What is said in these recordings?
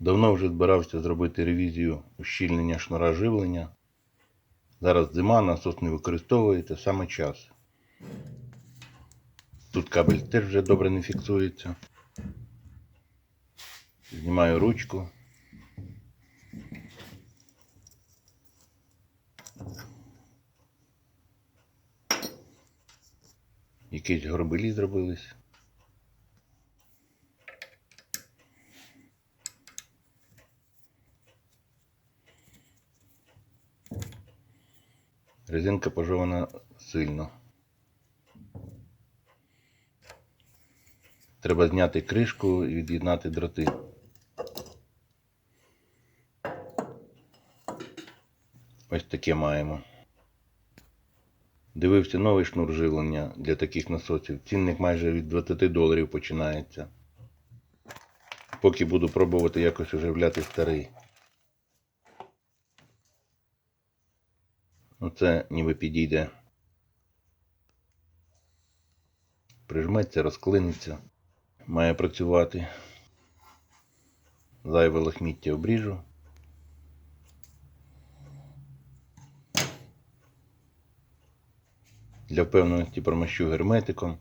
Давно вже збирався зробити ревізію ущільнення шнура живлення. Зараз зима, насос не використовується, саме час. Тут кабель теж вже добре не фіксується. Знімаю ручку. Якісь горбилі зробились. Резинка пожована сильно. Треба зняти кришку і від'єднати дроти. Ось таке маємо. Дивився новий шнур живлення для таких насосів. Цінник майже від 20 доларів починається. Поки буду пробувати якось оживляти старий. Оце ніби підійде. Прижметься, розклиниться. Має працювати. Зайве лахміття обріжу. Для впевненості промащу герметиком.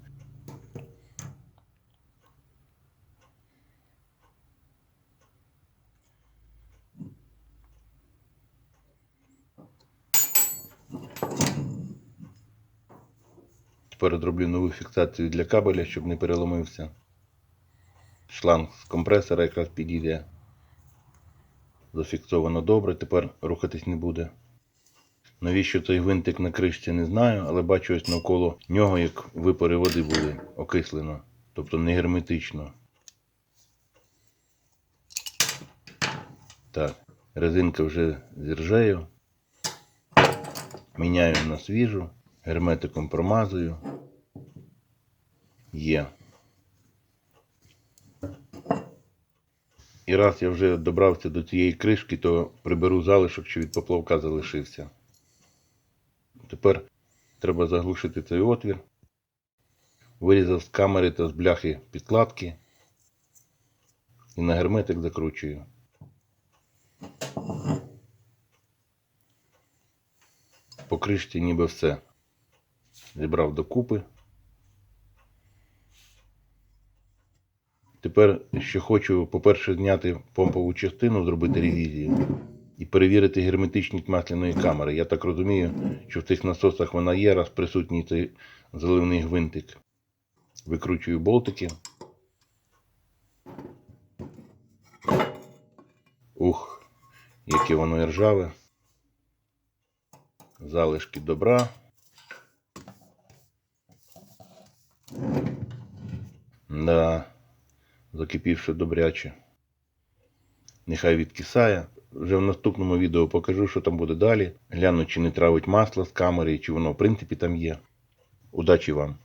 Тепер зроблю нову фіксацію для кабеля, щоб не переломився. Шланг з компресора якраз підійде. Зафіксовано добре, тепер рухатись не буде. Навіщо цей гвинтик на кришці, не знаю, але бачу ось навколо нього, як випари води були окислено. Тобто не герметично. Так, резинка вже з. Міняю на свіжу, герметиком промазую. Є. І раз я вже добрався до цієї кришки, то приберу залишок, що від поплавка залишився. Тепер треба заглушити цей отвір. Вирізав з камери та з бляхи підкладки. І на герметик закручую. По кришці ніби все. Зібрав докупи. Тепер ще хочу, по-перше, зняти помпову частину, зробити ревізію і перевірити герметичність масляної камери. Я так розумію, що в цих насосах вона є, раз присутній цей заливний гвинтик. Викручую болтики. Ух, яке воно і ржаве. Залишки добра. Да, закипівши добряче. Нехай відкисає. Вже в наступному відео покажу, що там буде далі. Гляну, чи не травить масло з камери, чи воно в принципі там є. Удачі вам!